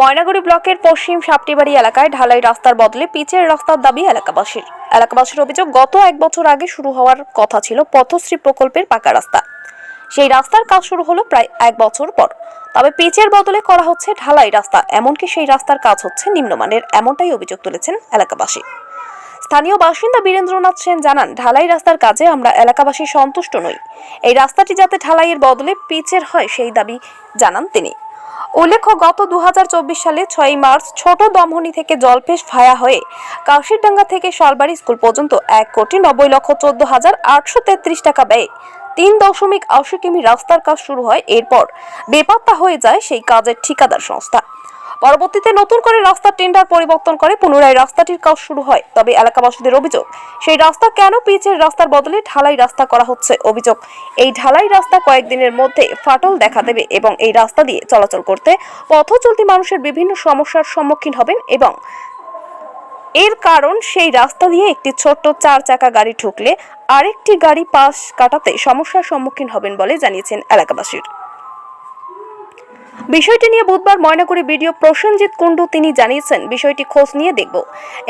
ময়নাগুড়ি ব্লকের পশ্চিম সাপটিবাড়ি এলাকায় ঢালাই রাস্তার বদলে পিচের রাস্তার দাবি এলাকাবাসীর। এলাকাবাসীর অভিযোগ, গত এক বছর আগে শুরু হওয়ার কথা ছিল পথশ্রী প্রকল্পের পাকা রাস্তা। সেই রাস্তার কাজ শুরু হলো প্রায় এক বছর পর। তবে পিচের বদলে করা হচ্ছে ঢালাই রাস্তা, এমনকি সেই রাস্তার কাজ হচ্ছে নিম্নমানের, এমনটাই অভিযোগ তুলেছেন এলাকাবাসী। স্থানীয় বাসিন্দা বীরেন্দ্রনাথ সেন জানান, ঢালাই রাস্তার কাজে আমরা এলাকাবাসী সন্তুষ্ট নই। এই রাস্তাটি যাতে ঢালাইয়ের বদলে পিচের হয় সেই দাবি জানান তিনি। উল্লেখ্য, গত দু সালে ছয়ই মার্চ ছোট দমহনি থেকে জলপেশ ভায়া হয়ে কাশিরডাঙ্গা থেকে সলবাড়ি স্কুল পর্যন্ত এক কোটি নব্বই লক্ষ চোদ্দ হাজার আটশো তেত্রিশ টাকা ব্যয়ে। তিন দশমিক আশি কিমি রাস্তার কাজ শুরু হয় এরপর। বেপাত্তা হয়ে যায় সেই কাজের ঠিকাদার সংস্থা। পরবর্তীতে নতুন করে রাস্তার টেন্ডার পরিবর্তন করে পুনরায় রাস্তাটির কাজ শুরু হয়। তবে এলাকাবাসীদের অভিযোগ, সেই রাস্তা কেন পিচের রাস্তার বদলে ঢালাই রাস্তা করা হচ্ছে? অভিযোগ, এই ঢালাই রাস্তা কয়েকদিনের মধ্যে ফাটল দেখা দেবে এবং এই রাস্তা দিয়ে চলাচল করতে পথ চলতি মানুষের বিভিন্ন সমস্যার সম্মুখীন হবেন এবং এর কারণ, সেই রাস্তা দিয়ে একটি ছোট্ট চার চাকা গাড়ি ঢুকলে আরেকটি গাড়ি পাশ কাটাতে সমস্যার সম্মুখীন হবেন বলে জানিয়েছেন এলাকাবাসীর। বিষয়টি নিয়ে বুধবার ময়নাগুড়ি বিডিও প্রসেনজিৎ কুণ্ডু তিনি জানিয়েছেন বিষয়টি খোঁজ নিয়ে দেখব।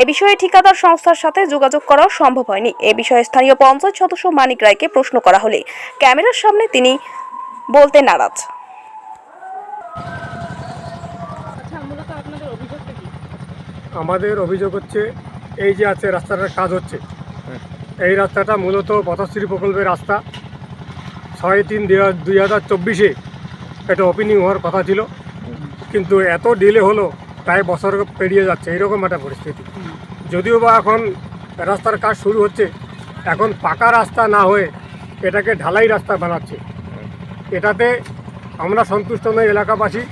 এ বিষয়ে ঠিকাদার সংস্থার সাথে যোগাযোগ করাও সম্ভব হয়নি। এ বিষয়ে স্থানীয় পঞ্চায়েত সদস্য মানিক রায়কে প্রশ্ন করা হলে ক্যামেরার সামনে তিনি বলতে নারাজ। আচ্ছা মূলত আপনাদের অভিযোগটা কি? আমাদের অভিযোগ হচ্ছে এই যে আছে রাস্তাটার কাজ হচ্ছে। এই রাস্তাটা মূলত পথশ্রী প্রকল্পের রাস্তা। ছয় তিন দুই হাজার চব্বিশে এটা ওপেনিং হওয়ার কথা ছিল। কিন্তু এত ডিলে হলো, প্রায় বছর পেরিয়ে যাচ্ছে, এরকম একটা পরিস্থিতি। যদিও বা এখন রাস্তার কাজ শুরু হচ্ছে, এখন পাকা রাস্তা না হয়ে এটাকে ঢালাই রাস্তা বানাচ্ছে। এটাতে আমরা সন্তুষ্ট নই এলাকাবাসী,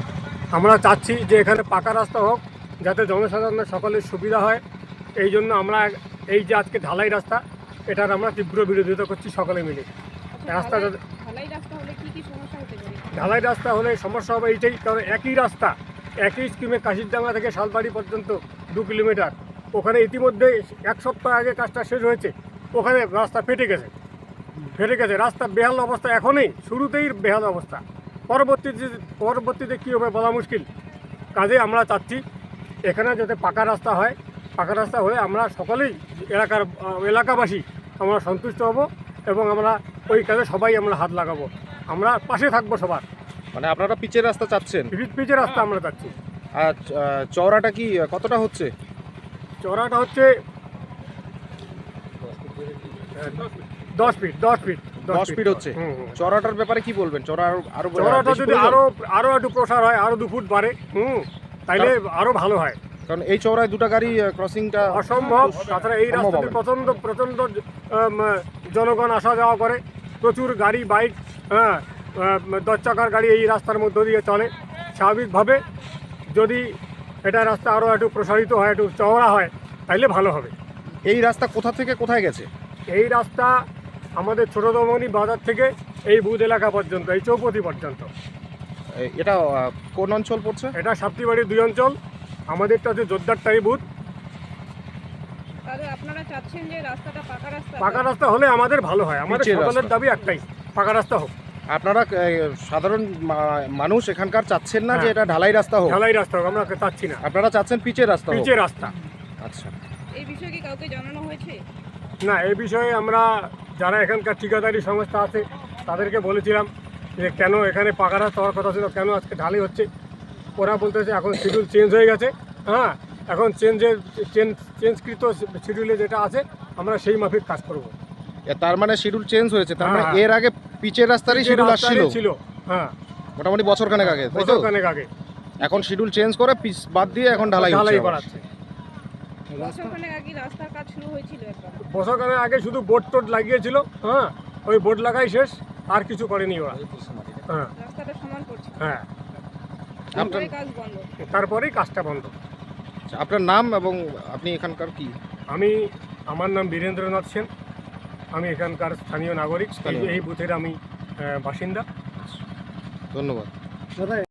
আমরা চাচ্ছি যে এখানে পাকা রাস্তা হোক, যাতে জনসাধারণের সকলের সুবিধা হয়। এই জন্য আমরা এই যে আজকে ঢালাই রাস্তা, এটার আমরা তীব্র বিরোধিতা করছি সকলে মিলে। রাস্তা হলে কি কি সমস্যা হতে পারে ঢালাই রাস্তা হলে সমস্যা হবে এইটাই, কারণ একই রাস্তা, একই স্কিমে কাশিরডাঙ্গা থেকে শালবাড়ি পর্যন্ত দু কিলোমিটার। ওখানে ইতিমধ্যে এক সপ্তাহ আগে কাজটা শেষ হয়েছে, ওখানে রাস্তা ফেটে গেছে। ফেটে গেছে রাস্তা বেহাল অবস্থা এখনই, শুরুতেই বেহাল অবস্থা। পরবর্তীতে পরবর্তীতে কী হবে বলা মুশকিল। কাজে আমরা চাচ্ছি, এখানে যাতে পাকা রাস্তা হয়, পাকা রাস্তা হলে আমরা সকলেই এলাকার, এলাকাবাসী আমরা সন্তুষ্ট হব এবং আমরা ওই কাজে সবাই আমরা হাত লাগাবো। আমরা পাশে থাকব সবার। মানে আপনারা পিচের রাস্তা চাচ্ছেন? পিচ পিচের রাস্তা আমরা চাচ্ছি। আর চওড়াটা কি কতটা হচ্ছে? চওড়াটা হচ্ছে দশ ফিট দশ ফিট দশ ফিট হচ্ছে। চওড়াটার ব্যাপারে কি বলবেন? চওড়া আরও চড়াটা যদি? আরও আরও একটু প্রসার হয় আরও দু ফুট বাড়ে হুম তাইলে আরও ভালো হয়। কারণ এই চওড়ায় দুটো গাড়ি ক্রসিংটা অসম্ভব। তাছাড়া এই রাস্তাতে। প্রচণ্ড প্রচণ্ড জনগণ আসা যাওয়া করে। প্রচুর গাড়ি বাইক হ্যাঁ দশ চাকার গাড়ি এই রাস্তার মধ্য দিয়ে চলে। স্বাভাবিকভাবে যদি এটা রাস্তা আরও একটু প্রসারিত হয় একটু চওড়া হয় তাইলে ভালো হবে। এই রাস্তা কোথা থেকে কোথায় গেছে? এই রাস্তা আমাদের ছোট দমনি বাজার থেকে এই বুধ এলাকা পর্যন্ত এই চৌপতি পর্যন্ত। এটা কোন অঞ্চল পড়ছে? এটা সাপ্তিবাড়ির দুই অঞ্চল। আমাদেরটা হচ্ছে জোরদারটাই বুথ তাহলে আপনারা চাচ্ছেন যে রাস্তাটা পাকা রাস্তা পাকা রাস্তা হলে আমাদের ভালো হয়। আমাদের পিচের সকলের রাস্তা। দাবি একটাই পাকা রাস্তা হোক। আপনারা সাধারণ মা- মানুষ এখানকার চাচ্ছেন না যে হ্যাঁ। এটা ঢালাই রাস্তা হোক? ঢালাই রাস্তা হোক আমরা চাচ্ছি না। আপনারা চাচ্ছেন পিচের রাস্তা হোক? পিচের রাস্তা। আচ্ছা। এই বিষয়ে কি কাউকে জানানো হয়েছে? না এই বিষয়ে আমরা যারা এখানকার ঠিকাদারি সংস্থা আছে তাদেরকে বলেছিলাম যে কেন এখানে পাকা রাস্তা হওয়ার কথা ছিল কেন আজকে ঢালাই হচ্ছে? ওরা বলতেছে এখন শিডিউল চেঞ্জ হয়ে গেছে। হ্যাঁ এখন চেঞ্জের চেঞ্জ চেঞ্জকৃত শিডিউলে যেটা আছে আমরা সেই মাফিক কাজ করব। তার মানে শিডিউল চেঞ্জ হয়েছে তার মানে হ্যাঁ, এর আগে পিচের রাস্তারই শিডিউল আসছিল? ছিল হ্যাঁ। মোটামুটি বছর খানেক আগে তাই তো? বছরখানেক আগে। এখন শিডিউল চেঞ্জ করে পিচ বাদ দিয়ে এখন ঢালাই হচ্ছে ঢালাই। করাচ্ছে বছরখানেক আগে রাস্তার কাজ শুরু হয়েছিল একবার। বছরখানেক আগে শুধু বোর্ড টোড লাগিয়েছিল হ্যাঁ ওই বোর্ড লাগাই শেষ আর কিছু করেনি ওরা। হ্যাঁ। রাস্তাটা সমান করছে। হ্যাঁ। তারপরে কাজ বন্ধ। তারপরেই কাজটা বন্ধ। আচ্ছা, আপনার নাম এবং আপনি এখানকার কি? আমি আমার নাম বীরেন্দ্রনাথ সেন। আমি এখানকার স্থানীয় নাগরিক। এই- এই বুথের আমি বাসিন্দা। ধন্যবাদ। দাদা